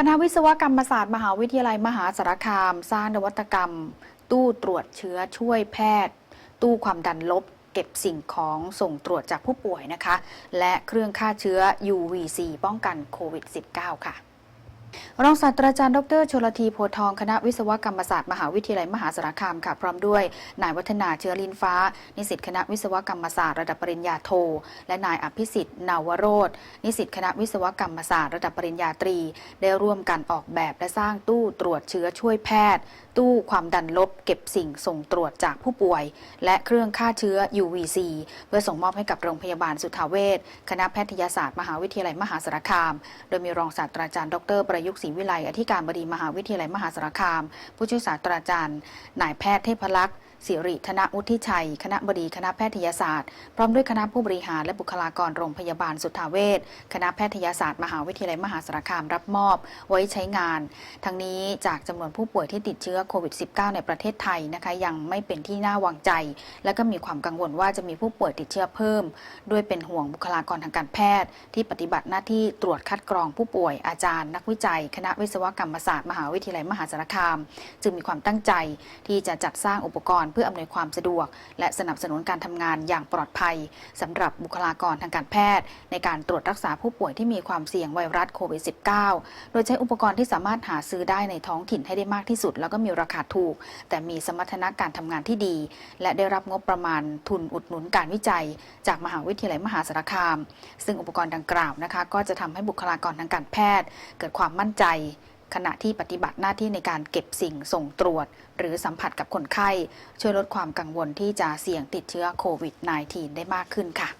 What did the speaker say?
คณะวิศวกรรมศาสตร์มหาวิทยาลัยมหาสารคาม สร้างนวัตกรรม ตู้ตรวจเชื้อช่วยแพทย์ ตู้ความดันลบ เก็บสิ่งของส่งตรวจจากผู้ป่วยนะคะ และเครื่องฆ่าเชื้อ UVC ป้องกันโควิด -19 ค่ะ รองศาสตราจารย์ดรชลธีโพทองคณะวิศวกรรมศาสตร์มหาวิทยาลัยมหาสารคามค่ะ พร้อมด้วย นายวัฒนาเชื้อลินฟ้า นิสิตคณะวิศวกรรมศาสตร์ระดับปริญญาโท และนายอภิสิทธิ์นาวโรธนิสิตคณะวิศวกรรมศาสตร์ระดับปริญญาตรี ได้ร่วมกันออกแบบและสร้างตู้ตรวจเชื้อช่วยแพทย์ ตู้ความดันลบ เก็บสิ่งส่งตรวจจากผู้ป่วย และเครื่องฆ่าเชื้อ UVC เพื่อส่งมอบให้กับโรงพยาบาลสุทธาเวชคณะแพทยศาสตร์มหาวิทยาลัยมหาสารคาม โดยมีรองศาสตราจารย์ดรประยุกต์รีวิไลอธิการบดีมหาวิทยาลัยมหาสารคาม ผู้ช่วยศาสตราจารย์นายแพทย์เทพลักษณ์ สิริธนวุฒิชัย คณะบดีคณะแพทยศาสตร์ พร้อมด้วยคณะผู้บริหารและบุคลากรโรงพยาบาลสุทธาเวชคณะแพทยศาสตร์มหาวิทยาลัยมหาสารคามรับมอบ ไว้ใช้งาน ทั้งนี้จากจำนวนผู้ป่วยที่ติดเชื้อโควิด -19 ในประเทศไทยนะคะยังไม่เป็นที่น่าวางใจ และก็มีความกังวลว่าจะมีผู้ป่วยติดเชื้อเพิ่ม ด้วยเป็นห่วงบุคลากรทางการแพทย์ ที่ปฏิบัติหน้าที่ตรวจคัดกรองผู้ป่วยอาจารย์ นักวิจัย คณะวิศวกรรมศาสตร์มหาวิทยาลัยมหาสารคาม จึงมีความตั้งใจที่จะจัดสร้างอุปกรณ์รณ์เพื่ออำนวยความสะดวก และสนับสนุนการทำงานอย่างปลอดภัยสำหรับบุคลากรทางการแพทย์ ในการตรวจรักษาผู้ป่วยที่มีความเสี่ยงไวรัสโควิด -19 โดยใช้อุปกรณ์ที่สามารถหาซื้อได้ในท้องถิ่นให้ได้มากที่สุด แล้วก็มีราคาถูก แต่มีสมรรถนะการทำงานที่ดี และได้รับงบประมาณทุนอุดหนุนการวิจัย จากมหาวิทยาลัยมหาสารคาม ซึ่งอุปกรณ์ดังกล่าวนะคะ ก็จะทำให้บุคลากรทางการแพทย์ เกิดความมั่นใจ ขณะที่ปฏิบัติหน้าที่ในการเก็บสิ่งส่งตรวจ หรือสัมผัสกับคนไข้ ช่วยลดความกังวลที่จะเสี่ยงติดเชื้อโควิด -19 ได้มากขึ้นค่ะ